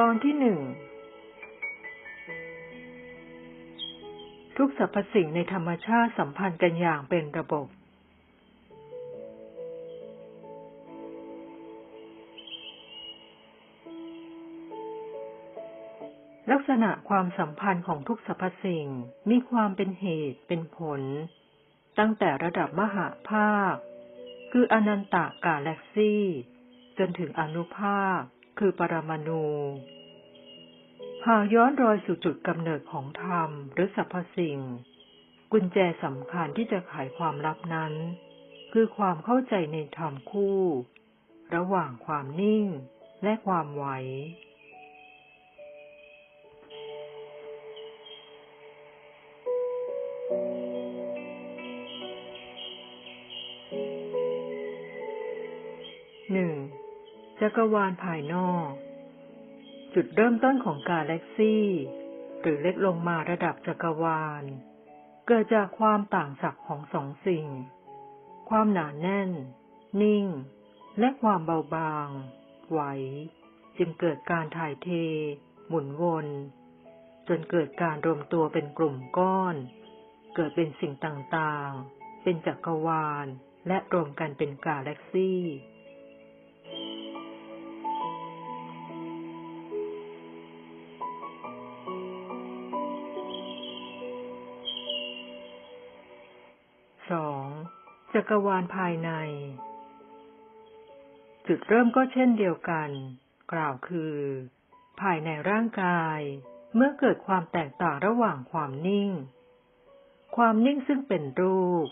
ตอนที่หนึ่ง ทุกสรรพสิ่งในธรรมชาติสัมพันธ์กันอย่างเป็นระบบ ลักษณะความสัมพันธ์ของทุกสรรพสิ่งมีความเป็นเหตุเป็นผล ตั้งแต่ระดับมหาภาค คืออนันตกาแล็กซี่ จนถึงอนุภาค คือปรมาณู หากย้อนรอยสู่จุดกำเนิดของธรรมหรือสรรพสิ่ง กุญแจสำคัญที่จะไขความลับนั้น คือความเข้าใจในธรรมคู่ ระหว่างความนิ่งและความไหวหนึ่ง จักรวาลภายนอก จุดเริ่มต้นของกาแล็กซี่ หรือเล็กลงมาระดับจักรวาล เกิดจากความต่างศักย์ของสองสิ่ง ความหนาแน่น นิ่ง และความเบาบาง ไหว จึงเกิดการถ่ายเท หมุนวน จนเกิดการรวมตัวเป็นกลุ่มก้อน เกิดเป็นสิ่งต่างๆ เป็นจักรวาล และรวมกันเป็นกาแล็กซี่ สองจักรวาลภายใน จุดเริ่มก็เช่นเดียวกัน กล่าวคือ ภายในร่างกาย เมื่อเกิดความแตกต่างระหว่างความนิ่ง ความนิ่งซึ่งเป็นรูป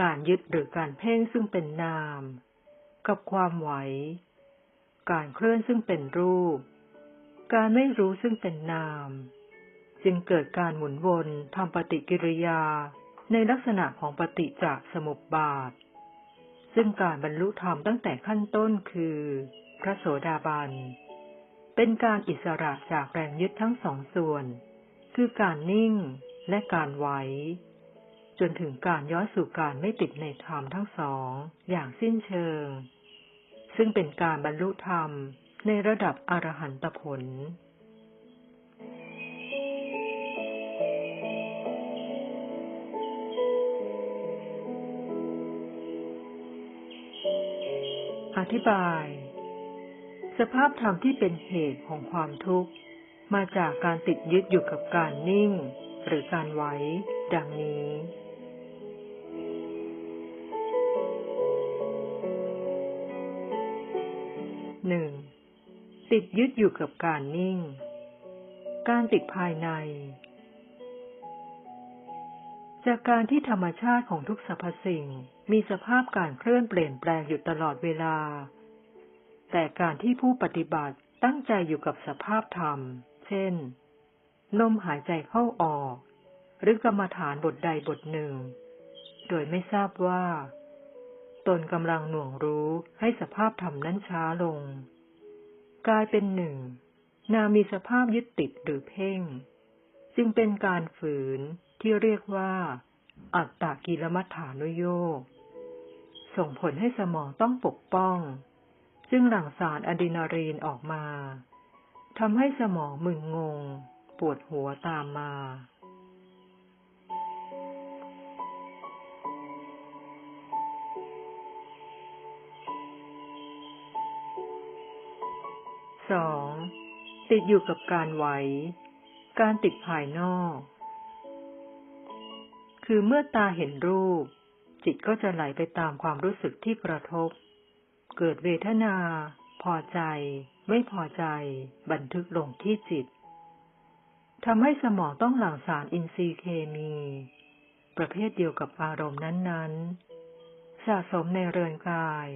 การยึดหรือการเพ่งซึ่งเป็นนาม กับความไหว การเคลื่อนซึ่งเป็นรูป การไม่รู้ซึ่งเป็นนาม จึงเกิดการหมุนวนทำปฏิกิริยา ในลักษณะของปฏิจจสมุปบาท ซึ่งการบรรลุธรรมตั้งแต่ขั้นต้นคือ พระโสดาบัน เป็นการอิสระจากแรงยึดทั้งสองส่วน คือการนิ่งและการไหว จนถึงการย้อนสู่การไม่ติดในธรรมทั้งสองอย่างสิ้นเชิง ซึ่งเป็นการบรรลุธรรมในระดับอรหันตผล อธิบาย สภาพธรรมที่เป็นเหตุของความทุกข์ มาจากการติดยึดอยู่กับการนิ่ง หรือการไหวดังนี้ หนึ่ง ติดยึดอยู่กับการนิ่ง การติดภายในจากการที่ธรรมชาติของทุกสรรพสิ่ง มีสภาพการเคลื่อนเปลี่ยนแปลงอยู่ตลอดเวลา แต่การที่ผู้ปฏิบัติตั้งใจอยู่กับสภาพธรรม เช่น ลมหายใจเข้าออก หรือกรรมฐานบทใดบทหนึ่ง โดยไม่ทราบว่า ตนกำลังหน่วงรู้ให้สภาพธรรมนั้นช้าลง กลายเป็นหนึ่ง นามีสภาพยึดติดหรือเพ่ง จึงเป็นการฝืนที่เรียกว่าอัตตากิลมัฏฐานุโยก ส่งผลให้สมองต้องปกป้องจึงหลั่งสารอะดรีนาลีนออกมาทำให้สมองมึนงง ปวดหัวตามมา สองติดอยู่กับการไหว การติดภายนอก คือเมื่อตาเห็นรูป จิตก็จะไหลไปตามความรู้สึกที่กระทบ เกิดเวทนา พอใจ ไม่พอใจ บันทึกลงที่จิตทำให้สมองต้องหลั่งสารอินทรีย์เคมี ประเภทเดียวกับอารมณ์นั้นๆ สะสมในเรือนกาย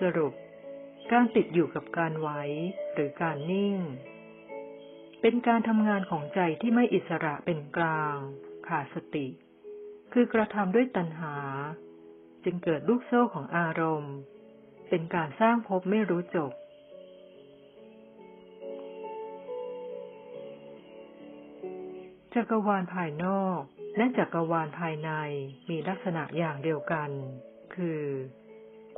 สรุป การติดอยู่กับการไหวหรือการนิ่ง เป็นการทำงานของใจที่ไม่อิสระเป็นกลางขาดสติ คือกระทำด้วยตัณหา จึงเกิดลูกโซ่ของอารมณ์ เป็นการสร้างภพไม่รู้จบจักรวาลภายนอกและจักรวาลภายในมีลักษณะอย่างเดียวกัน คือ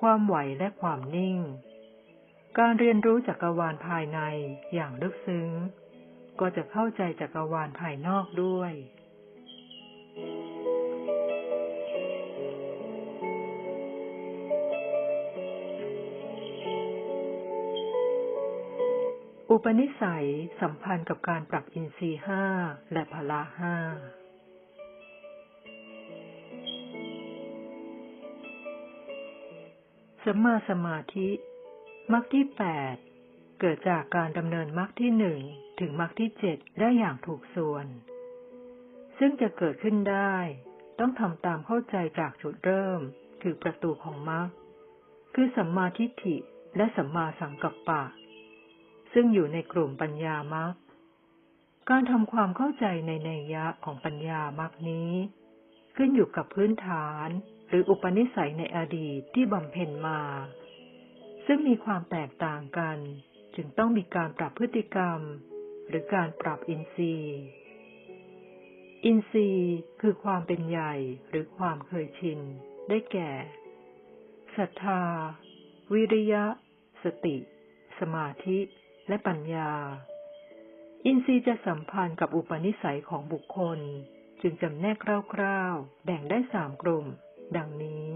ความไหวและความนิ่ง การเรียนรู้จักรวาลภายในอย่างลึกซึ้ง ก็จะเข้าใจจักรวาลภายนอกด้วย อุปนิสัยสัมพันธ์กับการปรับอินทรีย์ห้าและพละห้าสัมมาสมาธิมรรคที่แปด เกิดจากการดำเนินมรรคที่หนึ่งถึงมรรคที่เจ็ดได้อย่างถูกส่วน ซึ่งจะเกิดขึ้นได้ ต้องทำตามเข้าใจจากจุดเริ่ม คือประตูของมรรคคือสัมมาทิฏฐิและสัมมาสังกัปปะ ซึ่งอยู่ในกลุ่มปัญญามรรคการทำความเข้าใจในนัยยะของปัญญามรรคนี้ ขึ้นอยู่กับพื้นฐานหรืออุปนิสัยในอดีตที่บำเพ็ญมา ซึ่งมีความแตกต่างกัน จึงต้องมีการปรับพฤติกรรม หรือการปรับอินทรีย์ อินทรีย์คือความเป็นใหญ่หรือความเคยชิน ได้แก่ศรัทธา วิริยะ สติ สมาธิ และปัญญา อินทรีย์จะสัมพันธ์กับอุปนิสัยของบุคคล จึงจำแนกคร่าวๆ แบ่งได้สามกลุ่ม ดังนี้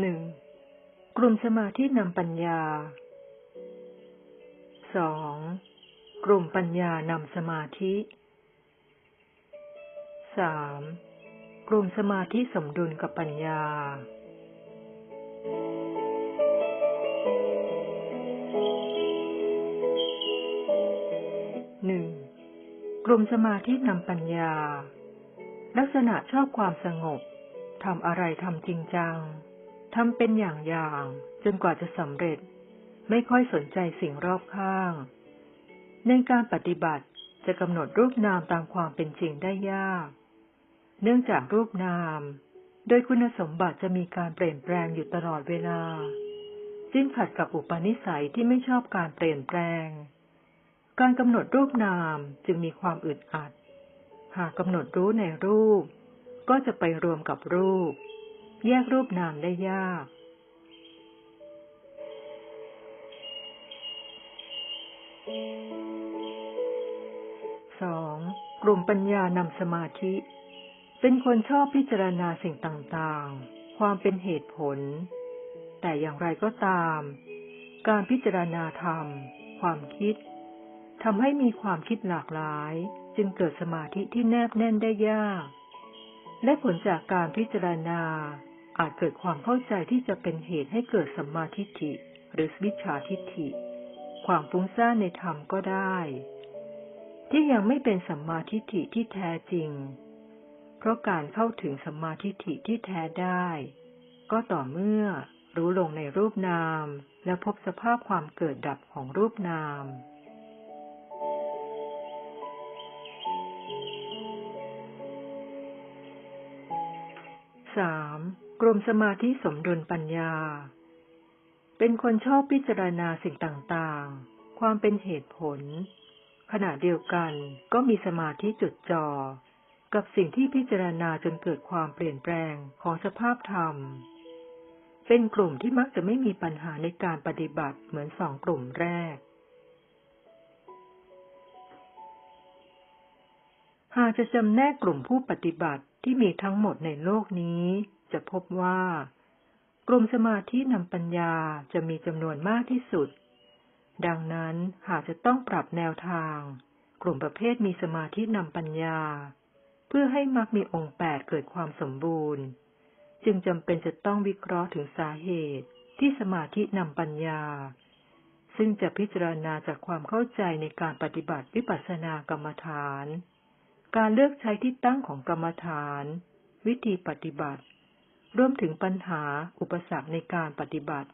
หนึ่งกลุ่มสมาธินำปัญญาสองกลุ่มปัญญานำสมาธิสามกลุ่มสมาธิสมดุลกับปัญญาหนึ่งกลุ่มสมาธินำปัญญา ลักษณะชอบความสงบทำอะไรทำจริงจัง ทำเป็นอย่างอย่างจนกว่าจะสำเร็จ ไม่ค่อยสนใจสิ่งรอบข้าง ในการปฏิบัติจะกำหนดรูปนามตามความเป็นจริงได้ยาก เนื่องจากรูปนาม โดยคุณสมบัติจะมีการเปลี่ยนแปลงอยู่ตลอดเวลา จึงขัดกับอุปนิสัยที่ไม่ชอบการเปลี่ยนแปลง การกำหนดรูปนามจึงมีความอึดอัด หากกำหนดรู้ในรูป ก็จะไปรวมกับรูป แยกรูปนามได้ยาก สองกลุ่มปัญญานำสมาธิ เป็นคนชอบพิจารณาสิ่งต่างๆ ความเป็นเหตุผล แต่อย่างไรก็ตาม การพิจารณาธรรม ความคิดทำให้มีความคิดหลากหลาย จึงเกิดสมาธิที่แนบแน่นได้ยาก และผลจากการพิจารณา อาจเกิดความเข้าใจที่จะเป็นเหตุให้เกิดสัมมาทิฏฐิ หรือวิชาทิฏฐิ ความฟุ้งซ่านในธรรมก็ได้ ที่ยังไม่เป็นสัมมาทิฏฐิที่แท้จริง เพราะการเข้าถึงสัมมาทิฏฐิที่แท้ได้ ก็ต่อเมื่อรู้ลงในรูปนาม และพบสภาพความเกิดดับของรูปนาม สามกลุ่มสมาธิสมดุลปัญญา เป็นคนชอบพิจารณาสิ่งต่างๆ ความเป็นเหตุผล ขณะเดียวกันก็มีสมาธิจดจ่อกับสิ่งที่พิจารณาจนเกิดความเปลี่ยนแปลงของสภาพธรรม เป็นกลุ่มที่มักจะไม่มีปัญหาในการปฏิบัติเหมือนสองกลุ่มแรก หากจะจำแนกกลุ่มผู้ปฏิบัติ ที่มีทั้งหมดในโลกนี้ จะพบว่า กลุ่มสมาธินำปัญญาจะมีจำนวนมากที่สุด ดังนั้นหากจะต้องปรับแนวทาง กลุ่มประเภทมีสมาธินำปัญญา เพื่อให้มักมีองค์แปดเกิดความสมบูรณ์ จึงจำเป็นจะต้องวิเคราะห์ถึงสาเหตุที่สมาธินำปัญญา ซึ่งจะพิจารณาจากความเข้าใจในการปฏิบัติวิปัสสนากรรมฐาน การเลือกใช้ที่ตั้งของกรรมฐาน วิธีปฏิบัติ รวมถึงปัญหาอุปสรรคในการปฏิบัติ